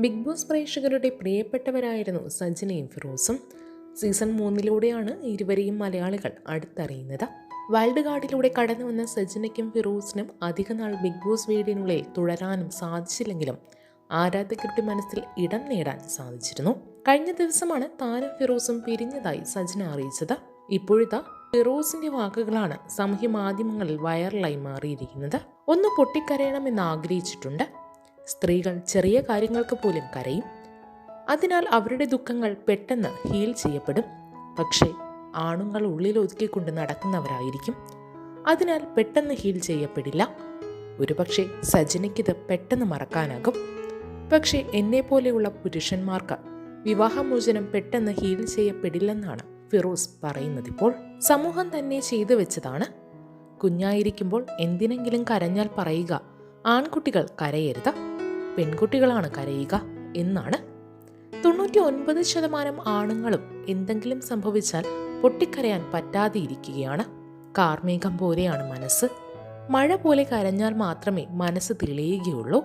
Big boss പ്രേക്ഷകരുടെ പ്രിയപ്പെട്ടവരായിരുന്നു സജിനയും ഫിറോസും. Season മൂന്നിലൂടെയാണ് ഇരുവരെയും മലയാളികൾ അടുത്തറിയുന്നത്. വൈൽഡ് കാർഡിലൂടെ കടന്നു വന്ന സജിനയ്ക്കും ഫിറോസിനും അധികനാൾ ബിഗ് ബോസ് വീടിനുള്ളിൽ തുടരാനും സാധിച്ചില്ലെങ്കിലും ആരാധകരുടെ മനസ്സിൽ ഇടം നേടാൻ സാധിച്ചിരുന്നു. കഴിഞ്ഞ ദിവസമാണ് താനും ഫിറോസും പിരിഞ്ഞതായി സജിന അറിയിച്ചത്. ഇപ്പോഴത്തെ ഫിറോസിന്റെ വാക്കുകളാണ് സാമൂഹ്യ മാധ്യമങ്ങളിൽ വൈറലായി മാറിയിരിക്കുന്നത്. ഒന്ന് പൊട്ടിക്കരയണമെന്ന് ആഗ്രഹിച്ചിട്ടുണ്ട്. സ്ത്രീകൾ ചെറിയ കാര്യങ്ങൾക്ക് പോലും കരയും. അതിനാൽ അവരുടെ ദുഃഖങ്ങൾ പെട്ടെന്ന് ഹീൽ ചെയ്യപ്പെടും. പക്ഷേ ആണുങ്ങൾ ഉള്ളിൽ ഒതുക്കിക്കൊണ്ട് നടക്കുന്നവരായിരിക്കും. അതിനാൽ പെട്ടെന്ന് ഹീൽ ചെയ്യപ്പെടില്ല. ഒരുപക്ഷെ സജനയ്ക്കിത് പെട്ടെന്ന് മറക്കാനാകും. പക്ഷേ എന്നെപ്പോലെയുള്ള പുരുഷന്മാർക്ക് വിവാഹമോചനം പെട്ടെന്ന് ഹീൽ ചെയ്യപ്പെടില്ലെന്നാണ് ഫിറോസ് പറയുന്നതിപ്പോൾ. സമൂഹം തന്നെ ചെയ്തു വെച്ചതാണ്. കുഞ്ഞായിരിക്കുമ്പോൾ എന്തിനെങ്കിലും കരഞ്ഞാൽ പറയുക ആൺകുട്ടികൾ കരയരുത്. പെൺകുട്ടികളാണ് കരയുക എന്നാണ്. തൊണ്ണൂറ്റി ഒൻപത് ശതമാനം ആണുങ്ങളും എന്തെങ്കിലും സംഭവിച്ചാൽ പൊട്ടിക്കരയാൻ പറ്റാതെയിരിക്കുകയാണ് കാർമേഘം പോലെയാണ് മനസ്സ്. മഴ പോലെ കരഞ്ഞാൽ മാത്രമേ മനസ്സ് തെളിയുകയുള്ളൂ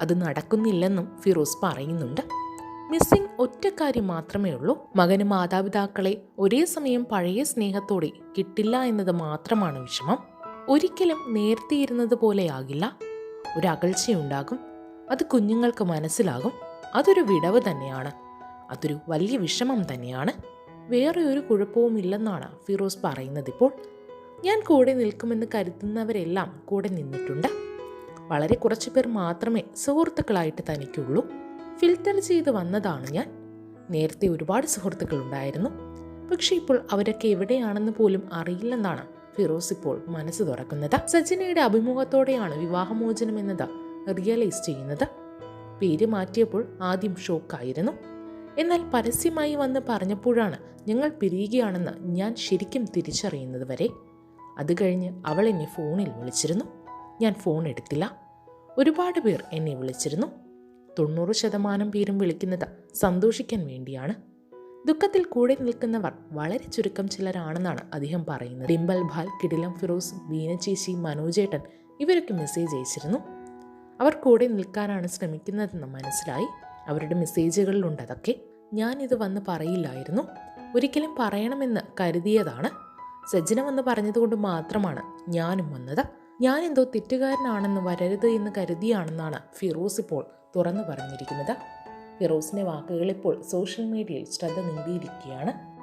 അത് നടക്കുന്നില്ലെന്നും ഫിറോസ് പറയുന്നുണ്ട്. മിസ്സിംഗ് ഒറ്റ കാര്യം മാത്രമേ ഉള്ളൂ. മകന് മാതാപിതാക്കളെ ഒരേ സമയം പഴയ സ്നേഹത്തോടെ കിട്ടില്ല എന്നത് മാത്രമാണ് വിഷമം. ഒരിക്കലും നേരത്തെ ഇരുന്നത് പോലെയാകില്ല. ഒരു അകൽച്ചയുണ്ടാകും. അത് കുഞ്ഞുങ്ങൾക്ക് മനസ്സിലാകും. അതൊരു വിടവ് തന്നെയാണ്. അതൊരു വലിയ വിഷമം തന്നെയാണ്. വേറെ ഒരു കുഴപ്പവും ഇല്ലെന്നാണ് ഫിറോസ് പറയുന്നത് ഇപ്പോൾ. ഞാൻ കൂടെ നിൽക്കുമെന്ന് കരുതുന്നവരെല്ലാം കൂടെ നിന്നിട്ടുണ്ട്. വളരെ കുറച്ച് പേർ മാത്രമേ സുഹൃത്തുക്കളായിട്ട് തനിക്കുള്ളൂ. ഫിൽറ്റർ ചെയ്ത് വന്നതാണ് ഞാൻ. നേരത്തെ ഒരുപാട് സുഹൃത്തുക്കൾ ഉണ്ടായിരുന്നു. പക്ഷെ ഇപ്പോൾ അവരൊക്കെ എവിടെയാണെന്ന് പോലും അറിയില്ലെന്നാണ് ഫിറോസ് ഇപ്പോൾ മനസ്സ് തുറക്കുന്നത്. സജിനയുടെ അഭിമുഖത്തോടെയാണ് വിവാഹമോചനം എന്നത് റിയലൈസ് ചെയ്യുന്നത്. പേര് മാറ്റിയപ്പോൾ ആദ്യം ഷോക്കായിരുന്നു എന്നാൽ പരസ്യമായി വന്ന് പറഞ്ഞപ്പോഴാണ് ഞങ്ങൾ പിരിയുകയാണെന്ന് ഞാൻ ശരിക്കും തിരിച്ചറിയുന്നത് വരെ. അത് കഴിഞ്ഞ് അവൾ എന്നെ ഫോണിൽ വിളിച്ചിരുന്നു. ഞാൻ ഫോൺ എടുത്തില്ല. ഒരുപാട് പേർ എന്നെ വിളിച്ചിരുന്നു. തൊണ്ണൂറ് ശതമാനം പേരും വിളിക്കുന്നത് സന്തോഷിക്കാൻ വേണ്ടിയാണ്. ദുഃഖത്തിൽ കൂടെ നിൽക്കുന്നവർ വളരെ ചുരുക്കം ചിലരാണെന്നാണ് അദ്ദേഹം പറയുന്നത്. ഡിംബൽ ഭാൽ കിടിലം ഫിറോസ് ബീന മനോജേട്ടൻ ഇവരൊക്കെ മെസ്സേജ് അയച്ചിരുന്നു. അവർ കൂടെ നിൽക്കാനാണ് ശ്രമിക്കുന്നതെന്ന് മനസ്സിലായി. അവരുടെ മെസ്സേജുകളിലുണ്ട്. അതൊക്കെ ഞാനിത് വന്ന് പറയില്ലായിരുന്നു. ഒരിക്കലും പറയണമെന്ന് കരുതിയതാണ്. സജ്ജന വന്ന് പറഞ്ഞതുകൊണ്ട് മാത്രമാണ് ഞാനും വന്നത്. ഞാൻ എന്തോ തെറ്റുകാരനാണെന്ന് വരരുത് എന്ന് കരുതിയാണെന്നാണ് ഫിറോസ് ഇപ്പോൾ തുറന്നു പറഞ്ഞിരിക്കുന്നത്. ഫിറോസിന്റെ വാക്കുകൾ ഇപ്പോൾ സോഷ്യൽ മീഡിയയിൽ ശ്രദ്ധ നേടിയിരിക്കുകയാണ്.